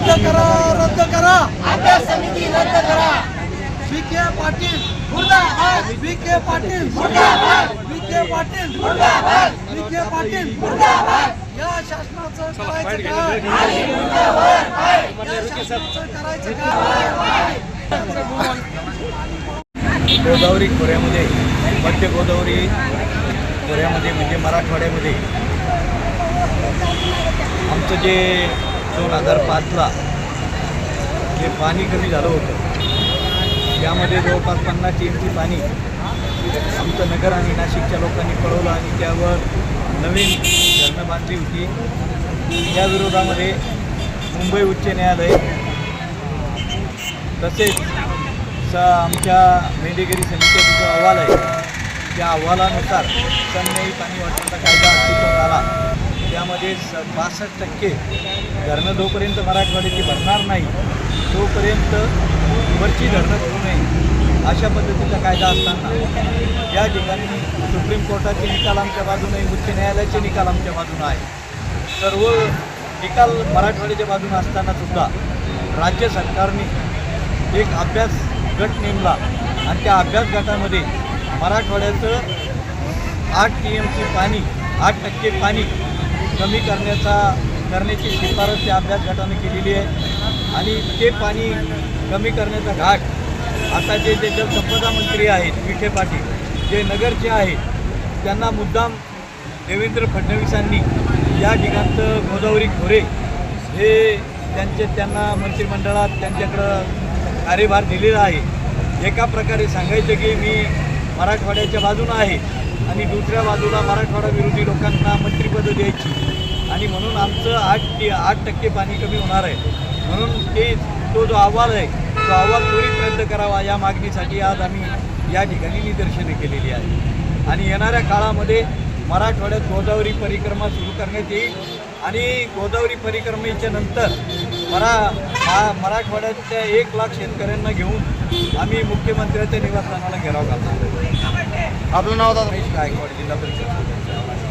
रद्द करा रद्द करा. अभ्यास समिती रद्द करा. विखे पाटील मुर्दाबाद. विखे पाटील मुर्दाबाद. विखे पाटील मुर्दाबाद. विखे पाटील मुर्दाबाद. या शासनाचं करायचं काय? या शासनाचं करायचं काय? गोदावरी खोऱ्यामध्ये मध्य गोदावरी खोऱ्यामध्ये म्हणजे मराठवाड्यामध्ये आमचं जे दोन हजार पाचला जे पाणी कमी झालं होतं त्यामध्ये जवळपास पन्नास टी पाणी आमचं नगर आणि नाशिकच्या लोकांनी पळवलं आणि त्यावर नवीन धरणं बांधली होती. या विरोधामध्ये मुंबई उच्च न्यायालय तसेच स आमच्या मेंढेगिरी समितीचा जो अहवाल आहे त्या अहवालानुसार सन्यायी पाणी वाटण्याचा कायदा अस्तित्वात आला. त्यामध्ये स बासष्ट टक्के धरणं जोपर्यंत मराठवाड्याची भरणार नाही तोपर्यंत वरची धरणं भरू नये अशा पद्धतीचा कायदा असताना या ठिकाणी सुप्रीम कोर्टाचे निकाल आमच्या बाजूने उच्च न्यायालयाचे निकाल आमच्या बाजूनं आहे सर्व निकाल मराठवाड्याच्या बाजूने असताना सुद्धा राज्य सरकारने एक अभ्यास गट नेमला आणि त्या अभ्यास गटामध्ये मराठवाड्याचं आठ टी एम सी पाणी आठ टक्के पाणी कमी करण्याचा करण्याची शिफारस त्या अभ्यास गटाने केलेली आहे. आणि ते पाणी कमी करण्याचा घाट आता जे जे जलसंपदा मंत्री आहेत विखे पाटील जे नगरचे आहेत त्यांना मुद्दाम देवेंद्र फडणवीसांनी या ठिकाणचं गोदावरी खोरे हे त्यांचे त्यांना मंत्रिमंडळात त्यांच्याकडं कार्यभार दिलेला आहे. एका प्रकारे सांगायचं की मी मराठवाड्याच्या बाजूनं आहे. आणि दुसऱ्या बाजूला मराठवाडा विरोधी लोकांना मंत्रिपदं द्यायची. आणि म्हणून आमचं आठ आठ टक्के पाणी कमी होणार आहे. म्हणून ते तो जो अहवाल आहे तो अहवाल त्वरित रद्द करावा या मागणीसाठी आज आम्ही या ठिकाणी निदर्शने केलेली आहे. आणि येणाऱ्या काळामध्ये मराठवाड्यात गोदावरी परिक्रमा सुरू करण्यात येईल. आणि गोदावरी परिक्रमेच्या नंतर मरा मा मराठवाड्यातल्या एक लाख शेतकऱ्यांना घेऊन आम्ही मुख्यमंत्र्यांच्या निवासस्थानाला घेराव घालणार आपलं नाव दादा रमेश गायकवाड जिल्हा परिषद सदस्य